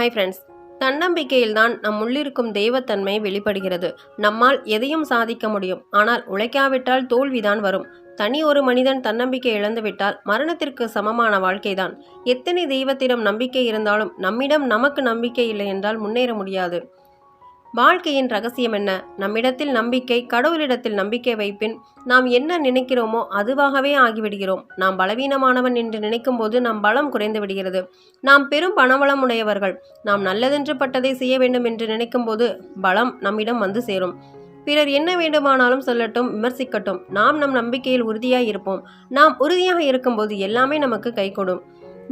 Hi friends தன்னம்பிக்கையில்தான் நம் உள்ளிருக்கும் தெய்வத்தன்மை வெளிப்படுகிறது. நம்மால் எதையும் சாதிக்க முடியும். ஆனால் உழைக்காவிட்டால் தோல்விதான் வரும். தனி ஒரு மனிதன் தன்னம்பிக்கை இழந்துவிட்டால் மரணத்திற்கு சமமான வாழ்க்கைதான். எத்தனை தெய்வத்திடம் நம்பிக்கை இருந்தாலும் நம்மிடம் நமக்கு நம்பிக்கை இல்லை என்றால் முன்னேற முடியாது. வாழ்க்கையின் ரகசியம் என்ன? நம்மிடத்தில் நம்பிக்கை கடவுளிடத்தில் நம்பிக்கை வைப்பின் நாம் என்ன நினைக்கிறோமோ அதுவாகவே ஆகிவிடுகிறோம். நாம் பலவீனமானவன் என்று நினைக்கும் போது நம் பலம் குறைந்து விடுகிறது. நாம் பெரும் பணவளம் உடையவர்கள். நாம் நல்லதென்று பட்டதை செய்ய வேண்டும் என்று நினைக்கும் போது பலம் நம்மிடம் வந்து சேரும். பிறர் என்ன வேண்டுமானாலும் சொல்லட்டும் விமர்சிக்கட்டும். நாம் நம் நம்பிக்கையில் உறுதியாய் இருப்போம். நாம் உறுதியாக இருக்கும்போது எல்லாமே நமக்கு கைகொடும்.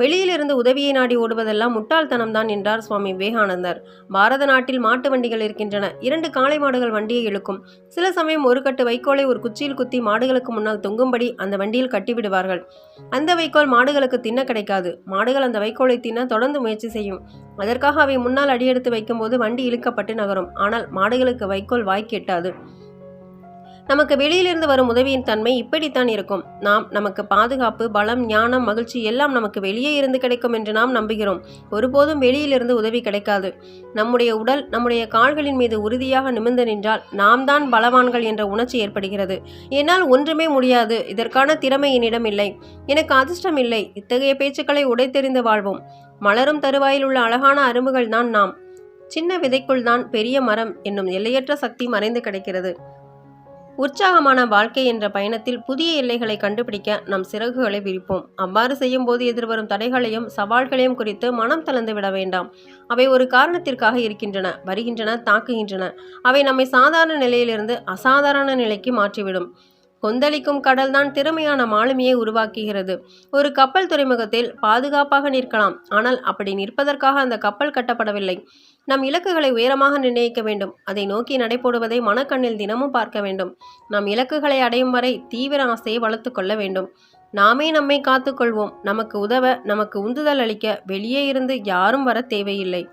வெளியிலிருந்து உதவியை நாடி ஓடுவதெல்லாம் முட்டாள்தனம்தான் என்றார் சுவாமி விவேகானந்தர். பாரத நாட்டில் மாட்டு வண்டிகள் இருக்கின்றன. இரண்டு காளை மாடுகள் வண்டியை இழுக்கும். சில சமயம் ஒரு கட்டு வைக்கோலை ஒரு குச்சியில் குத்தி மாடுகளுக்கு முன்னால் தொங்கும்படி அந்த வண்டியில் கட்டிவிடுவார்கள். அந்த வைக்கோல் மாடுகளுக்கு தின்ன கிடைக்காது. மாடுகள் அந்த வைக்கோலை தின்ன தொடர்ந்து முயற்சி செய்யும். அதற்காக அவை முன்னால் அடியெடுத்து வைக்கும்போது வண்டி இழுக்கப்பட்டு நகரும். ஆனால் மாடுகளுக்கு வைக்கோல் வாய்க்கு எட்டாது நமக்கு வெளியிலிருந்து வரும் உதவியின் தன்மை இப்படித்தான் இருக்கும். நாம் நமக்கு பாதுகாப்பு பலம் ஞானம் மகிழ்ச்சி எல்லாம் நமக்கு வெளியே இருந்து கிடைக்கும் என்று நாம் நம்புகிறோம். ஒருபோதும் வெளியிலிருந்து உதவி கிடைக்காது. நம்முடைய உடல் நம்முடைய கால்களின் மீது உறுதியாக நிமிர்ந்து நின்றால் நாம் தான் பலவான்கள் என்ற உணர்ச்சி ஏற்படுகிறது. என்னால் ஒன்றுமே முடியாது. இதற்கான திறமை என்னிடம் இல்லை. எனக்கு அதிர்ஷ்டம் இல்லை. இத்தகைய பேச்சுக்களை உடைத்தெறிந்து வாழ்வோம். மலரும் தருவாயில் உள்ள அழகான அரும்புகள் தான் நாம். சின்ன விதைக்குள் தான் பெரிய மரம் என்னும் எல்லையற்ற சக்தி மறைந்து கிடக்கிறது. உற்சாகமான வாழ்க்கை என்ற பயணத்தில் புதிய எல்லைகளை கண்டுபிடிக்க நம் சிறகுகளை விரிப்போம். அவ்வாறு செய்யும் போது எதிர்வரும் தடைகளையும் சவால்களையும் குறித்து மனம் தளர்ந்து விட வேண்டாம். அவை ஒரு காரணத்திற்காக இருக்கின்றன வருகின்றன தாக்குகின்றன. அவை நம்மை சாதாரண நிலையிலிருந்து அசாதாரண நிலைக்கு மாற்றிவிடும். கொந்தளிக்கும் கடல்தான் திறமையான மாலுமியை உருவாக்குகிறது. ஒரு கப்பல் துறைமுகத்தில் பாதுகாப்பாக நிற்கலாம். ஆனால் அப்படி நிற்பதற்காக அந்த கப்பல் கட்டப்படவில்லை. நம் இலக்குகளை உயரமாக நிர்ணயிக்க வேண்டும். அதை நோக்கி நடைபோடுவதை மனக்கண்ணில் தினமும் பார்க்க வேண்டும். நம் இலக்குகளை அடையும் வரை தீவிர ஆசையை வளர்த்து கொள்ள வேண்டும். நாமே நம்மை காத்துக்கொள்வோம் நமக்கு உதவ நமக்கு உந்துதல் அளிக்க வெளியே இருந்து யாரும் வர தேவையில்லை.